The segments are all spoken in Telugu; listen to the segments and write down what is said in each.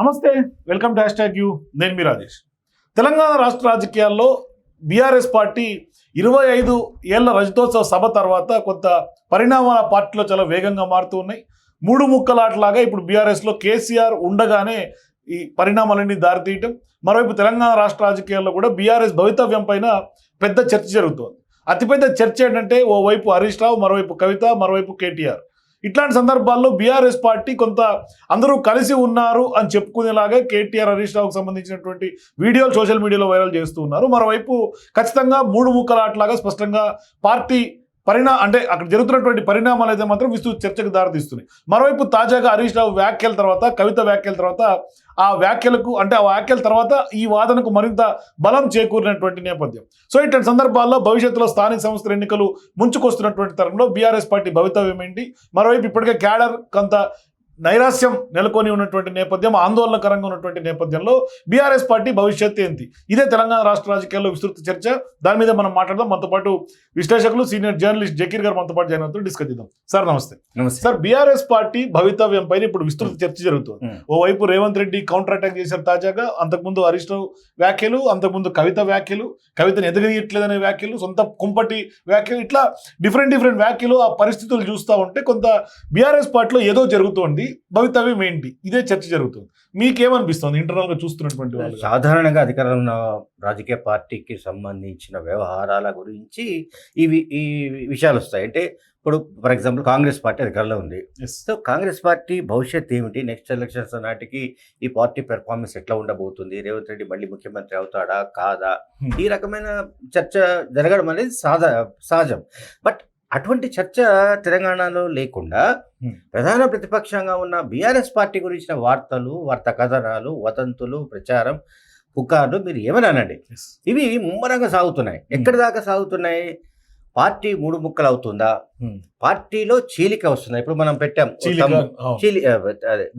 నమస్తే welcome to hash tag you. నేను మీ రాజేష్. తెలంగాణ రాష్ట్ర రాజకీయాల్లో బీఆర్ఎస్ పార్టీ ఇరవై ఐదు ఏళ్ళ రజతోత్సవ సభ తర్వాత కొంత పరిణామాల పార్టీలో చాలా వేగంగా మారుతూ ఉన్నాయి. మూడు ముక్కలాటలాగా ఇప్పుడు బీఆర్ఎస్లో కేసీఆర్ ఉండగానే ఈ పరిణామాలన్నీ దారితీయటం. మరోవైపు తెలంగాణ రాష్ట్ర రాజకీయాల్లో కూడా బీఆర్ఎస్ భవితవ్యం పైన పెద్ద చర్చ జరుగుతోంది. అతిపెద్ద చర్చ ఏంటంటే ఓవైపు హరీష్ రావు మరోవైపు కవిత మరోవైపు కేటీఆర్. ఇట్లాంటి సందర్భాల్లో బీఆర్ఎస్ పార్టీ కొంత అందరూ కలిసి ఉన్నారు అని చెప్పుకునేలాగా కేటీఆర్ హరీష్ రావుకు సంబంధించినటువంటి వీడియోలు సోషల్ మీడియాలో వైరల్ చేస్తూ ఉన్నారు. మరోవైపు ఖచ్చితంగా మూడు ముక్కలాట్లాగా స్పష్టంగా పార్టీ పరిణా అంటే అక్కడ జరుగుతున్నటువంటి పరిణామాలు అయితే మాత్రం విస్తృత చర్చకు దారితీస్తున్నాయి. మరోవైపు తాజాగా హరీష్ రావు వ్యాఖ్యల తర్వాత కవిత వ్యాఖ్యల తర్వాత ఆ వ్యాఖ్యలకు అంటే ఆ వ్యాఖ్యల తర్వాత ఈ వాదనకు మరింత బలం చేకూరినటువంటి నేపథ్యం. సో ఇట్లాంటి సందర్భాల్లో భవిష్యత్తులో స్థానిక సంస్థల ఎన్నికలు ముంచుకొస్తున్నటువంటి తరంలో బీఆర్ఎస్ పార్టీ భవితవ్యం ఏంటి? మరోవైపు ఇప్పటికే క్యాడర్ కొంత నైరాస్యం నెలకొని ఉన్నటువంటి నేపథ్యం ఆందోళనకరంగా ఉన్నటువంటి నేపథ్యంలో బీఆర్ఎస్ పార్టీ భవిష్యత్తు ఏంటి? ఇదే తెలంగాణ రాష్ట్ర రాజకీయాల్లో విస్తృత చర్చ. దాని మీద మనం మాట్లాడదాం. మనతో పాటు విశ్లేషకులు సీనియర్ జర్నలిస్ట్ జకీర్ గారు మనతో పాటు జాయిన్ అవుతారు డిస్కస్ చేద్దాం. సార్ నమస్తే. నమస్తే. సార్ బీఆర్ఎస్ పార్టీ భవితవ్యం పైన ఇప్పుడు విస్తృత చర్చ జరుగుతుంది. ఓవైపు రేవంత్ రెడ్డి కౌంటర్ అటాక్ చేశారు తాజాగా. అంతకుముందు హరీష్ వ్యాఖ్యలు అంతకుముందు కవిత వ్యాఖ్యలు కవితను ఎదగనీయట్లేదనే వ్యాఖ్యలు సొంత కుంపటి వ్యాఖ్యలు ఇట్లా డిఫరెంట్ డిఫరెంట్ వ్యాఖ్యలు ఆ పరిస్థితులు చూస్తూ ఉంటే కొంత బీఆర్ఎస్ పార్టీలో ఏదో జరుగుతోంది. భవితవ్యం ఏంటి? ఇదే చర్చ జరుగుతుంది. మీకేమనిపిస్తుంది? ఇంటర్నల్గా చూస్తున్నటువంటి వాళ్ళు. సాధారణంగా అధికారంలో ఉన్న రాజకీయ పార్టీకి సంబంధించిన వ్యవహారాల గురించి ఇవి ఈ విషయాలు వస్తాయి అంటే ఇప్పుడు ఫర్ ఎగ్జాంపుల్ కాంగ్రెస్ పార్టీ అధికారంలో ఉంది. సో కాంగ్రెస్ పార్టీ భవిష్యత్ ఏమిటి? నెక్స్ట్ ఎలక్షన్స్ నాటికి ఈ పార్టీ పెర్ఫార్మెన్స్ ఎట్లా ఉండబోతుంది? రేవంత్ రెడ్డి మళ్ళీ ముఖ్యమంత్రి అవుతాడా? కాదా? Hmm. ఈ రకమైన చర్చ జరగడం అనేది సాధ సహజం. బట్ అటువంటి చర్చ తెలంగాణలో లేకుండా. ప్రధాన ప్రతిపక్షంగా ఉన్న బీఆర్ఎస్ పార్టీ గురించిన వార్తలు వార్తా కథనాలు వదంతులు ప్రచారం పుకార్లు మీరు ఏమని అనండి Yes. ఇవి ముమ్మరంగా సాగుతున్నాయి ఎక్కడి దాకా సాగుతున్నాయి పార్టీ మూడు ముక్కలు అవుతుందా. పార్టీలో చీలిక వస్తుందా ఇప్పుడు మనం పెట్టాం. చీలి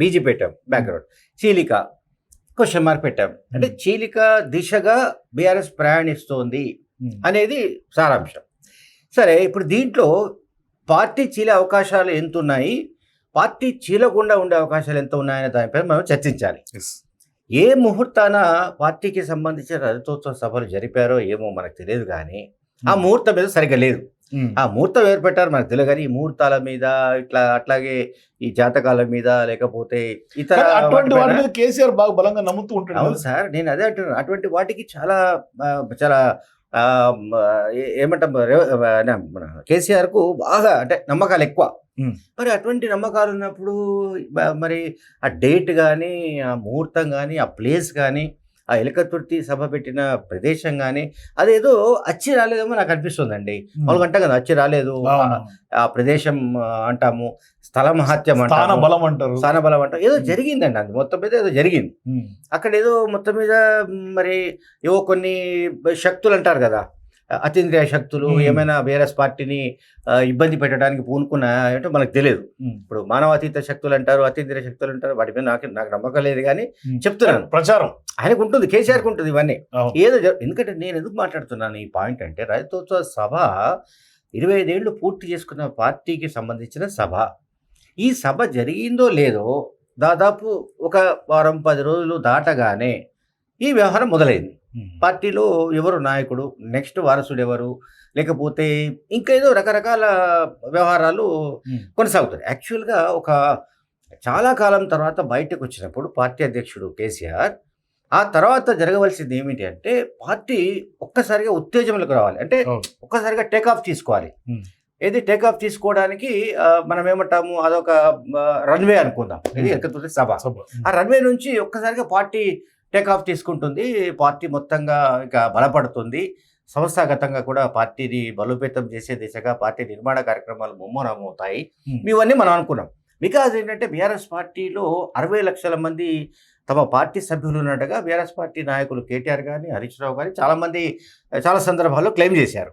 బీజీ పెట్టాం బ్యాక్గ్రౌండ్ చీలిక క్వశ్చన్ మార్క్ పెట్టాం అంటే. చీలిక దిశగా బీఆర్ఎస్ ప్రయాణిస్తోంది. అనేది సారాంశం సరే ఇప్పుడు దీంట్లో పార్టీ చీలే అవకాశాలు ఎంత ఉన్నాయి పార్టీ చీలకుండా ఉండే అవకాశాలు ఎంత ఉన్నాయనే దానిపై మనం చర్చించాలి. ఏ ముహూర్తాన పార్టీకి సంబంధించిన రజతోత్సవ సభలు జరిపారో ఏమో మనకు తెలియదు కానీ ఆ Hmm. ముహూర్తం మీద సరిగ్గా లేదు Hmm. ఆ ముహూర్తం ఎవరు పెట్టారు మనకు తెలియదు కానీ ఈ ముహూర్తాల మీద ఇట్లా అట్లాగే ఈ జాతకాల మీద లేకపోతే ఇతర అటువంటి వాటి వాటిపైన- మీద కేసీఆర్ బాగా బలంగా నమ్ముతూ ఉంటాడు అవును. సార్ నేను అదే అంటున్నాను అటువంటి వాటికి చాలా చాలా ఏమంటాం మన కేసీఆర్కు బాగా అంటే నమ్మకాలు ఎక్కువ. మరి అటువంటి నమ్మకాలు ఉన్నప్పుడు మరి ఆ డేట్ కానీ ఆ ముహూర్తం కానీ ఆ ప్లేస్ కానీ ఆ ఎలకతుర్తి సభ పెట్టిన ప్రదేశం కానీ అదేదో అచ్చి రాలేదేమో నాకు అనిపిస్తుందండి Hmm. మామూలుగా అంటాం కదా అచ్చి రాలేదు. ఆ ప్రదేశం అంటాము స్థల మహత్యం స్థాన బలం అంటారు. స్థాన బలం అంటాం ఏదో జరిగిందండి అది. మొత్తం మీద ఏదో జరిగింది. అక్కడ ఏదో మొత్తం మీద మరి ఏవో కొన్ని శక్తులు అంటారు కదా. అతీంద్రియ శక్తులు. ఏమైనా బీఆర్ఎస్ పార్టీని ఇబ్బంది పెట్టడానికి పూనుకున్నాయంటే మనకు తెలియదు. ఇప్పుడు మానవాతీత శక్తులు అంటారు అతీంద్రియ శక్తులు అంటారు వాటి మీద నాకు నాకు నమ్మకం లేదు కానీ. చెప్తున్నాను. ప్రచారం. ఆయనకు ఉంటుంది కేసీఆర్కి ఉంటుంది ఇవన్నీ. ఏదో ఎందుకంటే నేను ఎందుకు మాట్లాడుతున్నాను ఈ పాయింట్ అంటే రైతోత్సవ సభ ఇరవై ఐదేళ్ళు పూర్తి చేసుకున్న పార్టీకి సంబంధించిన సభ. ఈ సభ జరిగిందో లేదో దాదాపు ఒక వారం పది రోజులు దాటగానే ఈ వ్యవహారం మొదలైంది. పార్టీలో ఎవరు నాయకుడు నెక్స్ట్ వారసుడు ఎవరు లేకపోతే ఇంకా ఏదో రకరకాల వ్యవహారాలు. కొనసాగుతాయి యాక్చువల్గా ఒక చాలా కాలం తర్వాత బయటకు వచ్చినప్పుడు పార్టీ అధ్యక్షుడు కేసీఆర్ ఆ తర్వాత జరగవలసింది ఏమిటి అంటే పార్టీ ఒక్కసారిగా ఉత్తేజంలోకి రావాలి అంటే. ఒక్కసారిగా టేక్ ఆఫ్ తీసుకోవాలి. ఏది టేక్ ఆఫ్ తీసుకోవడానికి మనం ఏమంటాము అదొక రన్వే అనుకుందాం ఇది. ఎక్కడుంది సభ. ఆ రన్వే నుంచి ఒక్కసారిగా పార్టీ టేక్ ఆఫ్ తీసుకుంటుంది పార్టీ మొత్తంగా ఇక బలపడుతుంది సంస్థాగతంగా కూడా పార్టీని బలోపేతం చేసే దిశగా పార్టీ నిర్మాణ కార్యక్రమాలు ముమ్మరమవుతాయి. ఇవన్నీ మనం అనుకున్నాం బికాజ్ ఏంటంటే బీఆర్ఎస్ పార్టీలో అరవై లక్షల మంది తమ పార్టీ సభ్యులు ఉన్నట్టుగా బీఆర్ఎస్ పార్టీ నాయకులు కేటీఆర్ కానీ హరీష్ రావు కానీ చాలామంది చాలా సందర్భాల్లో క్లెయిమ్ చేశారు.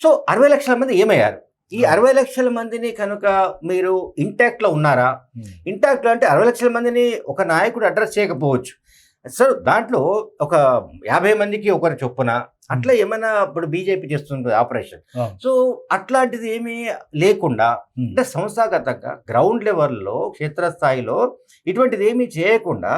సో అరవై లక్షల మంది ఏమయ్యారు ఈ. అరవై లక్షల మందిని కనుక మీరు ఇంటాక్ట్లో ఉన్నారా. ఇంటాక్ట్లో అంటే అరవై లక్షల మందిని ఒక నాయకుడు అడ్రస్ చేయకపోవచ్చు సో దాంట్లో ఒక యాభై మందికి ఒకరి చొప్పున అట్లా ఏమైనా ఇప్పుడు బీజేపీ చేస్తుంది ఆపరేషన్. సో అట్లాంటిది ఏమీ లేకుండా. అంటే సంస్థాగతంగా గ్రౌండ్ లెవెల్లో క్షేత్రస్థాయిలో ఇటువంటిది ఏమీ చేయకుండా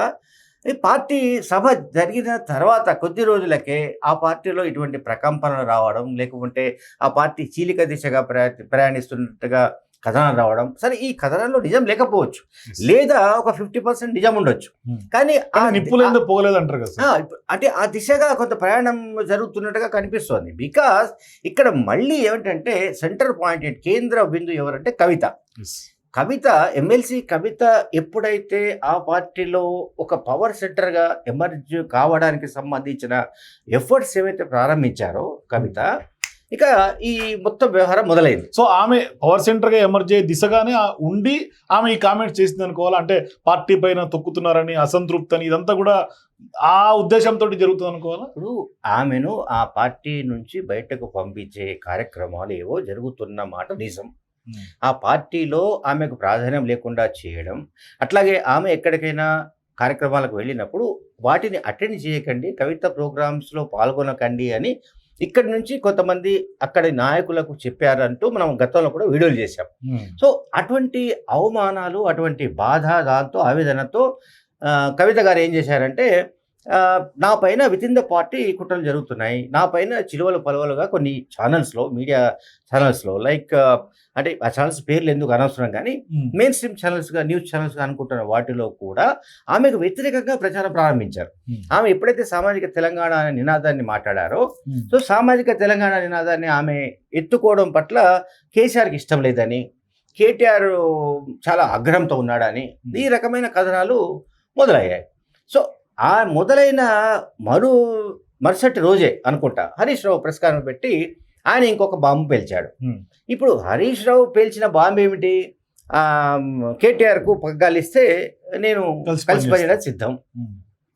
పార్టీ సభ జరిగిన తర్వాత కొద్ది రోజులకే ఆ పార్టీలో ఇటువంటి ప్రకంపనలు రావడం లేకుంటే ఆ పార్టీ చీలిక దిశగా ప్రయా ప్రయాణిస్తున్నట్టుగా కథనాలు రావడం సరే ఈ కథనాల్లో నిజం లేకపోవచ్చు లేదా ఒక ఫిఫ్టీ పర్సెంట్ నిజం ఉండొచ్చు Hmm. కానీ ఆ కానీ నిప్పులేందో పోగలేదు అంటారు కదా అంటే ఆ దిశగా కొంత ప్రయాణం జరుగుతున్నట్టుగా కనిపిస్తోంది బికాస్ ఇక్కడ మళ్ళీ ఏమిటంటే సెంటర్ పాయింట్? కేంద్ర బిందు ఎవరంటే కవిత. కవిత ఎమ్మెల్సీ కవిత ఎప్పుడైతే ఆ పార్టీలో ఒక పవర్ సెంటర్గా ఎమర్జ్ కావడానికి సంబంధించిన ఎఫర్ట్స్ ఏవైతే ప్రారంభించారో కవిత ఇక ఈ మొత్తం వ్యవహారం మొదలైంది. సో ఆమె పవర్ సెంటర్గా ఎమర్జ్ అయ్యే దిశగానే ఉండి ఆమె ఈ కామెంట్స్ చేసింది అనుకోవాలా? అంటే పార్టీ పైన తొక్కుతున్నారని అసంతృప్తి అని ఇదంతా కూడా ఆ ఉద్దేశంతో జరుగుతుంది అనుకోవాలా? ఇప్పుడు ఆమెను ఆ పార్టీ నుంచి బయటకు పంపించే కార్యక్రమాలు ఏవో జరుగుతున్న మాట నిజం. ఆ పార్టీలో ఆమెకు ప్రాధాన్యం లేకుండా చేయడం అట్లాగే ఆమె ఎక్కడికైనా కార్యక్రమాలకు వెళ్ళినప్పుడు వాటిని అటెండ్ చేయకండి కవిత ప్రోగ్రామ్స్లో పాల్గొనకండి అని ఇక్కడి నుంచి కొంతమంది అక్కడి నాయకులకు చెప్పారంటూ మనం గతంలో కూడా వీడియోలు చేశాం. సో అటువంటి అవమానాలు అటువంటి బాధ దాంతో ఆవేదనతో కవిత గారు ఏం చేశారంటే నా పైన విత్ ఇన్ ద పార్టీ కుట్రలు జరుగుతున్నాయి. నా పైన చిలువలు పలువలుగా కొన్ని ఛానల్స్లో మీడియా ఛానల్స్లో లైక్ అంటే ఆ ఛానల్స్ పేర్లు ఎందుకు అనవసరం కానీ మెయిన్ స్ట్రీమ్ ఛానల్స్గా న్యూస్ ఛానల్స్గా అనుకుంటున్న వాటిలో కూడా ఆమెకు వ్యతిరేకంగా ప్రచారం ప్రారంభించారు. ఆమె ఎప్పుడైతే సామాజిక తెలంగాణ అనే నినాదాన్ని మాట్లాడారో సో సామాజిక తెలంగాణ నినాదాన్ని ఆమె ఎత్తుకోవడం పట్ల కేసీఆర్కి ఇష్టం లేదని కేటీఆర్ చాలా అగ్రహంతో ఉన్నాడని ఈ రకమైన కథనాలు మొదలయ్యాయి. సో ఆ మొదలైన మరు మరుసటి రోజే అనుకుంటా. హరీష్ రావు ప్రెస్ కాన్ఫరెన్స్ పెట్టి ఆయన ఇంకొక బాంబు పేల్చాడు. ఇప్పుడు హరీష్ రావు పేల్చిన బాంబు ఏమిటి? కేటీఆర్కు పగ్గాలు ఇస్తే నేను కలిసి పనిచేయడానికి సిద్ధం.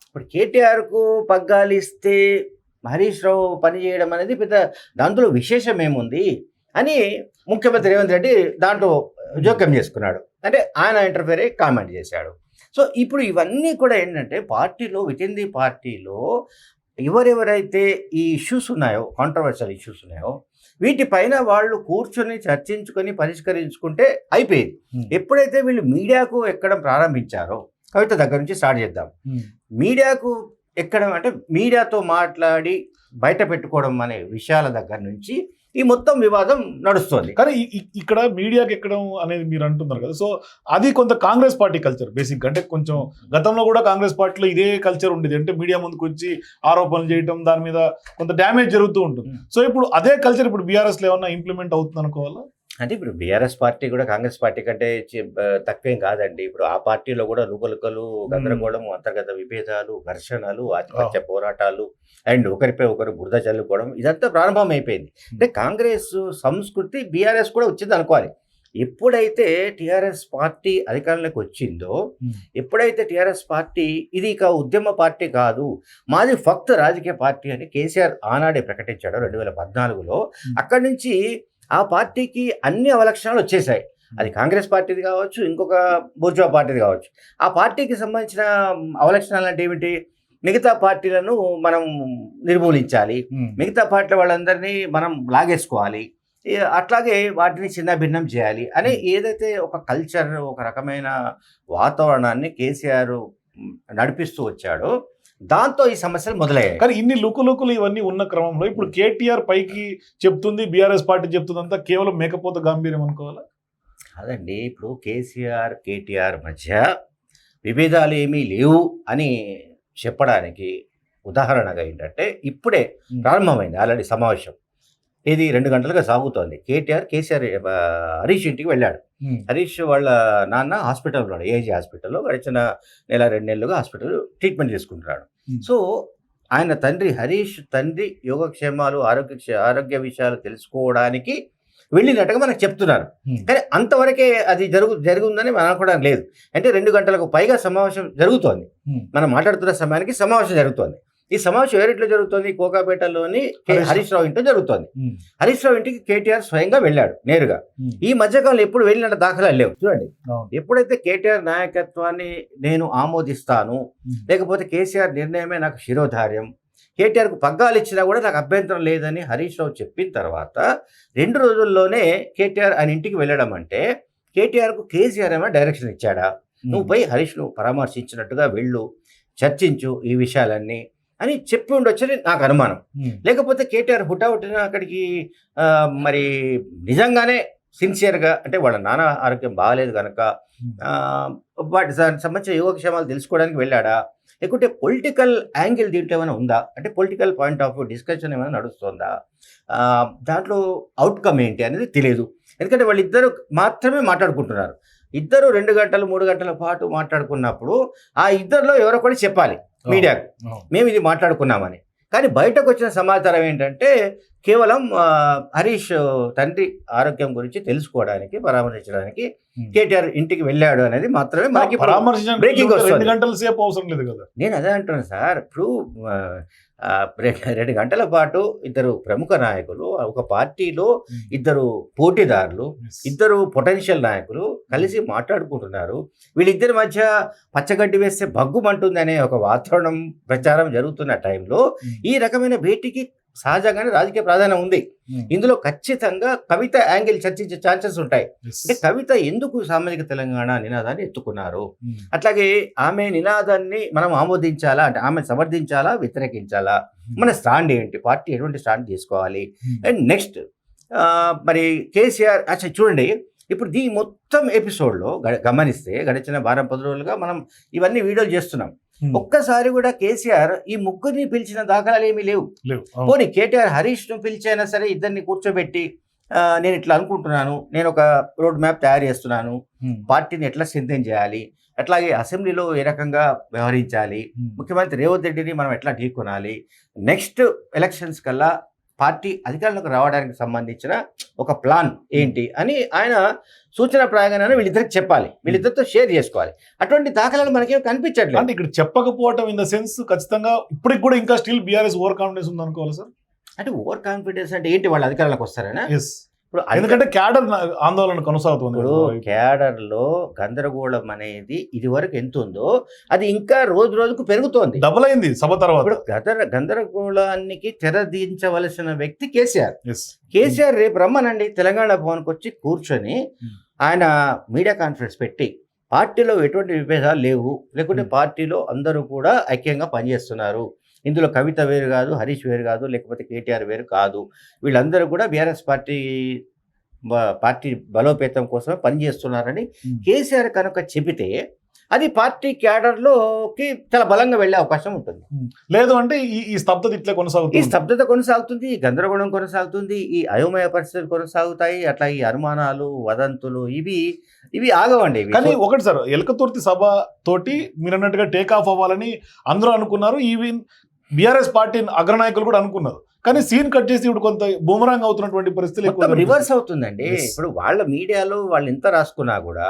ఇప్పుడు కేటీఆర్కు పగ్గాలు ఇస్తే హరీష్ రావు పని చేయడం అనేది పెద్ద దాంట్లో విశేషం ఏముంది? అని ముఖ్యమంత్రి రేవంత్ రెడ్డి దాంట్లో జోక్యం చేసుకున్నాడు. అంటే ఆయన ఇంటర్ఫేర్ అయ్యి కామెంట్ చేశాడు. సో ఇప్పుడు ఇవన్నీ కూడా ఏంటంటే పార్టీలో విత్ ఇన్ ది పార్టీలో ఎవరెవరైతే ఈ ఇష్యూస్ ఉన్నాయో కాంట్రవర్షియల్ ఇష్యూస్ ఉన్నాయో వీటిపైన వాళ్ళు కూర్చొని చర్చించుకొని పరిష్కరించుకుంటే అయిపోయింది. ఎప్పుడైతే వీళ్ళు మీడియాకు ఎక్కడం ప్రారంభించారో కవిత దగ్గర నుంచి స్టార్ట్ చేద్దాం. మీడియాకు ఎక్కడం అంటే మీడియాతో మాట్లాడి బయట పెట్టుకోవడం అనే విషయాల దగ్గర నుంచి ఈ మొత్తం వివాదం నడుస్తుంది. కానీ ఇక్కడ మీడియాకి ఎక్కడం అనేది మీరు అంటున్నారు కదా. సో అది కొంత కాంగ్రెస్ పార్టీ కల్చర్ బేసిక్ అంటే కొంచెం గతంలో కూడా కాంగ్రెస్ పార్టీలో ఇదే కల్చర్ ఉండేది. అంటే మీడియా ముందుకు వచ్చి ఆరోపణలు చేయటం దాని మీద కొంత డ్యామేజ్ జరుగుతూ ఉంటుంది. సో ఇప్పుడు అదే కల్చర్ ఇప్పుడు బీఆర్ఎస్లో ఏమన్నా ఇంప్లిమెంట్ అవుతుంది అనుకోవాలా అంటే ఇప్పుడు బీఆర్ఎస్ పార్టీ కూడా కాంగ్రెస్ పార్టీ కంటే తక్కువేం కాదండి. ఇప్పుడు ఆ పార్టీలో కూడా లుకలుకలు గందరగోళం అంతర్గత విభేదాలు ఘర్షణలు ఆధిపత్య పోరాటాలు అండ్ ఒకరిపై ఒకరు బురద చల్లుకోవడం ఇదంతా ప్రారంభం అయిపోయింది అంటే కాంగ్రెస్ సంస్కృతి బీఆర్ఎస్ కూడా వచ్చింది అనుకోవాలి. ఎప్పుడైతే టిఆర్ఎస్ పార్టీ అధికారంలోకి వచ్చిందో ఎప్పుడైతే టిఆర్ఎస్ పార్టీ ఇది ఇక ఉద్యమ పార్టీ కాదు మాది ఫక్త్ రాజకీయ పార్టీ అని కేసీఆర్ ఆనాడే ప్రకటించాడు రెండు వేల పద్నాలుగులో. అక్కడి నుంచి ఆ పార్టీకి అన్ని అవలక్షణాలు వచ్చేసాయి. అది కాంగ్రెస్ పార్టీది కావచ్చు ఇంకొక బూర్జా పార్టీది కావచ్చు. ఆ పార్టీకి సంబంధించిన అవలక్షణాలు అంటే ఏమిటి? మిగతా పార్టీలను మనం నిర్మూలించాలి. మిగతా పార్టీల వాళ్ళందరినీ మనం లాగేసుకోవాలి. అట్లాగే వాటిని చిన్న భిన్నం చేయాలి అని ఏదైతే ఒక కల్చర్ ఒక రకమైన వాతావరణాన్ని కేసీఆర్ నడిపిస్తూ వచ్చాడో దాంతో ఈ సమస్యలు మొదలయ్యాయి. కానీ ఇన్ని లుకు లుకులు ఇవన్నీ ఉన్న క్రమంలో ఇప్పుడు కేటీఆర్ పైకి చెప్తుంది బీఆర్ఎస్ పార్టీ చెప్తుంది అంతా కేవలం మేకపోతే గాంభీర్యం అనుకోవాలా? అదండి ఇప్పుడు కేసీఆర్ కేటీఆర్ మధ్య విభేదాలు ఏమీ లేవు అని చెప్పడానికి ఉదాహరణగా ఏంటంటే ఇప్పుడే ప్రారంభమైంది ఆల్రెడీ సమావేశం. ఇది రెండు గంటలుగా సాగుతోంది. కేటీఆర్ కేసీఆర్ హరీష్ ఇంటికి వెళ్ళాడు. హరీష్ వాళ్ళ నాన్న హాస్పిటల్ ఉన్నాడు. ఏజీ హాస్పిటల్లో గడిచిన నెల రెండు నెలలుగా హాస్పిటల్ ట్రీట్మెంట్ తీసుకుంటున్నాడు. సో ఆయన తండ్రి హరీష్ తండ్రి యోగక్షేమాలు ఆరోగ్య క్షే- ఆరోగ్య విషయాలు తెలుసుకోవడానికి వెళ్ళినట్టుగా మనకు చెప్తున్నారు. కానీ అంతవరకే అది జరుగు జరుగుందని మనం అనుకోవడం లేదు. అంటే రెండు గంటలకు పైగా సమావేశం జరుగుతోంది. మనం మాట్లాడుతున్న సమయానికి సమావేశం జరుగుతోంది. ఈ సమావేశం ఎవరింట్లో జరుగుతుంది? కోకాపేటలోని హరీష్ హరీష్ రావు. ఇంట్లో జరుగుతోంది. హరీష్ రావు ఇంటికి కేటీఆర్ స్వయంగా వెళ్ళాడు నేరుగా. ఈ మధ్యకాలంలో ఎప్పుడు వెళ్ళిన దాఖలాలు లేవు. చూడండి. ఎప్పుడైతే కేటీఆర్ నాయకత్వాన్ని నేను ఆమోదిస్తాను లేకపోతే కేసీఆర్ నిర్ణయమే నాకు శిరోధార్యం కేటీఆర్కు పగ్గాలు ఇచ్చినా కూడా నాకు అభ్యంతరం లేదని హరీష్ రావు చెప్పిన తర్వాత రెండు రోజుల్లోనే కేటీఆర్ ఆయన ఇంటికి వెళ్ళడం అంటే కేటీఆర్కు కేసీఆర్ ఏమైనా డైరెక్షన్ ఇచ్చాడా? నువ్వు పోయి హరీష్ను పరామర్శించినట్టుగా వెళ్ళు చర్చించు ఈ విషయాలన్నీ. అని చెప్పి ఉండొచ్చని నాకు అనుమానం. లేకపోతే కేటీఆర్ హుటాహుటిన అక్కడికి మరి నిజంగానే సిన్సియర్గా అంటే వాళ్ళ నాన్న ఆరోగ్యం బాగాలేదు కనుక వాటి దానికి సంబంధించిన యోగక్షేమాలు తెలుసుకోవడానికి వెళ్ళాడా? లేకుంటే పొలిటికల్ యాంగిల్ దీంట్లో ఏమైనా ఉందా? అంటే పొలిటికల్ పాయింట్ ఆఫ్ డిస్కషన్ ఏమైనా నడుస్తుందా? దాంట్లో అవుట్కమ్ ఏంటి అనేది తెలియదు ఎందుకంటే వాళ్ళిద్దరు మాత్రమే మాట్లాడుకుంటున్నారు. ఇద్దరు రెండు గంటలు మూడు గంటల పాటు మాట్లాడుకున్నప్పుడు ఆ ఇద్దరిలో ఎవరో కూడా చెప్పాలి. మీడియాకు అవును. మేము ఇది మాట్లాడుకున్నామని కానీ బయటకు వచ్చిన సమాచారం ఏంటంటే కేవలం హరీష్ తండ్రి ఆరోగ్యం గురించి తెలుసుకోవడానికి పరామర్శించడానికి ఉమ్. కేటీఆర్ ఇంటికి వెళ్ళాడు అనేది మాత్రమే మనకి వస్తుంది. గంటల సేపు అవసరం లేదు కదా నేను అదే అంటున్నాను సార్ ఇప్పుడు రెండు రెండు గంటల పాటు ఇద్దరు ప్రముఖ నాయకులు ఒక పార్టీలో ఇద్దరు పోటీదారులు. ఇద్దరు పొటెన్షియల్ నాయకులు కలిసి మాట్లాడుకుంటున్నారు వీళ్ళిద్దరి మధ్య పచ్చగడ్డి వేస్తే భగ్గుమంటుంది అనే ఒక వాతావరణం ప్రచారం జరుగుతున్న టైంలో. ఈ రకమైన భేటీకి సహజంగానే రాజకీయ ప్రాధాన్యం ఉంది ఉమ్. ఇందులో ఖచ్చితంగా కవిత యాంగిల్ చర్చించే ఛాన్సెస్ ఉంటాయి. అంటే కవిత ఎందుకు సామాజిక తెలంగాణ నినాదాన్ని ఎత్తుకున్నారు ఉమ్. అట్లాగే ఆమె నినాదాన్ని మనం ఆమోదించాలా అంటే ఆమె సమర్థించాలా వ్యతిరేకించాలా మన స్టాండ్ ఏంటి పార్టీ ఎటువంటి స్టాండ్ తీసుకోవాలి. అండ్ నెక్స్ట్ మరి కేసీఆర్ అచ్చా చూడండి ఇప్పుడు ఈ మొత్తం ఎపిసోడ్లో గ- గమనిస్తే గడిచిన వారం పది రోజులుగా మనం ఇవన్నీ వీడియోలు చేస్తున్నాం. ఒక్కసారి కూడా కేసీఆర్ ఈ ముగ్గురిని పిలిచిన దాఖలాలు ఏమీ లేవు. పోనీ కేటీఆర్ హరీష్ను పిలిచైనా సరే ఇద్దరిని కూర్చోబెట్టి నేను ఇట్లా అనుకుంటున్నాను నేను ఒక రోడ్ మ్యాప్ తయారు చేస్తున్నాను ఉమ్. పార్టీని ఎట్లా సిద్ధం చేయాలి అట్లాగే అసెంబ్లీలో ఏ రకంగా వ్యవహరించాలి ఉమ్. ముఖ్యమంత్రి రేవంత్ రెడ్డిని మనం ఎట్లా ఢీకొనాలి నెక్స్ట్ ఎలక్షన్స్ కల్లా పార్టీ అధికారంలోకి రావడానికి సంబంధించిన ఒక ప్లాన్ ఏంటి అని ఆయన సూచన ప్రాయంగానే వీళ్ళిద్దరికి చెప్పాలి. వీళ్ళిద్దరితో షేర్ చేసుకోవాలి. అటువంటి దాఖలాలు మనకేం కనిపించట్లేదు. అంటే ఇక్కడ చెప్పకపోవటం ఇన్ ద సెన్స్ ఖచ్చితంగా ఇప్పటికి కూడా ఇంకా స్టిల్ బీఆర్ఎస్ ఓవర్ కాన్ఫిడెన్స్ ఉంది అనుకోవాలి సార్ అంటే ఓవర్ కాన్ఫిడెన్స్ అంటే ఏంటి? వాళ్ళు అధికారంలోకి వస్తారనా? ఇప్పుడు ఎందుకంటే క్యాడర్ ఆందోళన కొనసాగుతుంది ఇప్పుడు క్యాడర్లో గందరగోళం అనేది ఇది వరకు ఎంత ఉందో అది ఇంకా రోజు రోజుకు పెరుగుతోంది. డబుల్ అయింది సభ తర్వాత. ఇప్పుడు గదర గందరగోళానికి తెరదించవలసిన వ్యక్తి కేసీఆర్. కేసీఆర్ రేపు రమ్మనండి. తెలంగాణ భవన్కి వచ్చి కూర్చొని Hmm. ఆయన మీడియా కాన్ఫరెన్స్ పెట్టి పార్టీలో ఎటువంటి విభేదాలు లేవు. లేకుంటే Hmm. పార్టీలో అందరూ కూడా ఐక్యంగా పనిచేస్తున్నారు. ఇందులో కవిత వేరు కాదు హరీష్ వేరు కాదు లేకపోతే కేటీఆర్ వేరు కాదు వీళ్ళందరూ కూడా బీఆర్ఎస్ పార్టీ పార్టీ బలోపేతం కోసమే పనిచేస్తున్నారని. కేసీఆర్ కనుక చెబితే అది పార్టీ క్యాడర్లోకి చాలా బలంగా వెళ్ళే అవకాశం ఉంటుంది లేదు అంటే ఈ ఈ స్తబ్దత ఇట్లా ఈ కొనసాగుతుంది స్తబ్దత కొనసాగుతుంది ఈ గందరగోళం కొనసాగుతుంది ఈ అయోమయ పరిస్థితులు కొనసాగుతాయి అట్లా ఈ అనుమానాలు వదంతులు ఇవి ఇవి ఆగవండి. కానీ ఒకటి సార్ ఎలకతుర్తి సభ తోటి మీరు అన్నట్టుగా టేక్ ఆఫ్ అవ్వాలని అందరూ అనుకున్నారు ఈవెన్ బీఆర్ఎస్ పార్టీ అగ్రనాయకులు కూడా అనుకున్నారు. కానీ సీన్ కట్ చేసి ఇప్పుడు కొంత బూమరాంగ్ అవుతున్నటువంటి పరిస్థితులు రివర్స్ అవుతుందండి. ఇప్పుడు వాళ్ళ మీడియాలో వాళ్ళు ఎంత రాసుకున్నా కూడా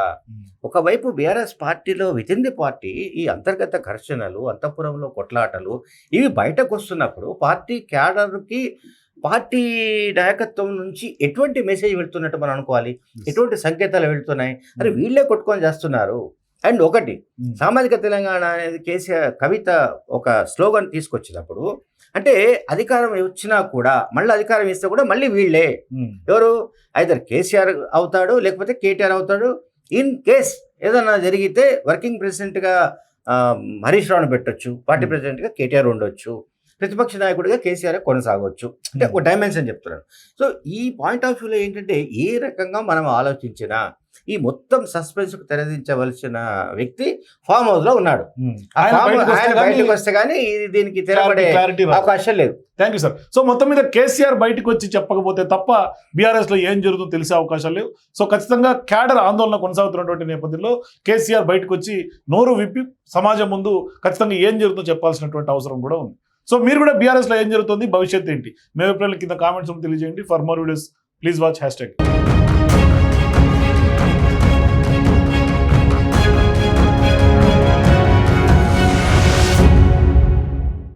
ఒకవైపు బీఆర్ఎస్ పార్టీలో విత్ ఇన్ ది పార్టీ ఈ అంతర్గత ఘర్షణలు అంతఃపురంలో కొట్లాటలు ఇవి బయటకు వస్తున్నప్పుడు పార్టీ క్యాడర్కి పార్టీ నాయకత్వం నుంచి ఎటువంటి మెసేజ్ వెళ్తున్నట్టు మనం అనుకోవాలి? ఎటువంటి సంకేతాలు వెళ్తున్నాయి? అరే వీళ్ళే కొట్టుకొని చేస్తున్నారు. అండ్ ఒకటి. సామాజిక తెలంగాణ అనేది కేసీఆర్ కవిత ఒక స్లోగన్ తీసుకొచ్చినప్పుడు అంటే అధికారం వచ్చినా కూడా మళ్ళీ అధికారం ఇస్తే కూడా మళ్ళీ వీళ్ళే. ఎవరు ఐదర్ కేసీఆర్ అవుతాడు లేకపోతే కేటీఆర్ అవుతాడు ఇన్ కేస్ ఏదైనా జరిగితే వర్కింగ్ ప్రెసిడెంట్గా హరీష్ రావును పెట్టొచ్చు పార్టీ. ప్రెసిడెంట్గా కేటీఆర్ ఉండొచ్చు ప్రతిపక్ష నాయకుడిగా కేసీఆర్ కొనసాగవచ్చు అంటే ఒక డైమెన్షన్ చెప్తున్నాను సో ఈ పాయింట్ ఆఫ్ వ్యూలో ఏంటంటే ఏ రకంగా మనం ఆలోచించినా ఈ మొత్తం సస్పెన్స్కు తెరదించవలసిన వ్యక్తి ఫామ్ హౌస్లో ఉన్నాడు ఆయన బయటకు వస్తే కానీ దీనికి తెరబడే. అవకాశం లేదు. థ్యాంక్ యూ సార్ సో మొత్తం మీద కేసీఆర్ బయటకు వచ్చి చెప్పకపోతే తప్ప బీఆర్ఎస్లో ఏం జరుగుతుందో తెలిసే అవకాశాలు లేవు సో ఖచ్చితంగా క్యాడర్ ఆందోళన కొనసాగుతున్నటువంటి నేపథ్యంలో కేసీఆర్ బయటకు వచ్చి నోరు విప్పి సమాజం ముందు ఖచ్చితంగా ఏం జరుగుతుందో చెప్పాల్సినటువంటి అవసరం కూడా ఉంది. సో మీరు కూడా బీఆర్ఎస్లో ఏం జరుగుతుంది? భవిష్యత్ ఏంటి? మీ అభిప్రాయాలు కింద కామెంట్స్ తెలియజేయండి. For more videos please watch hash tag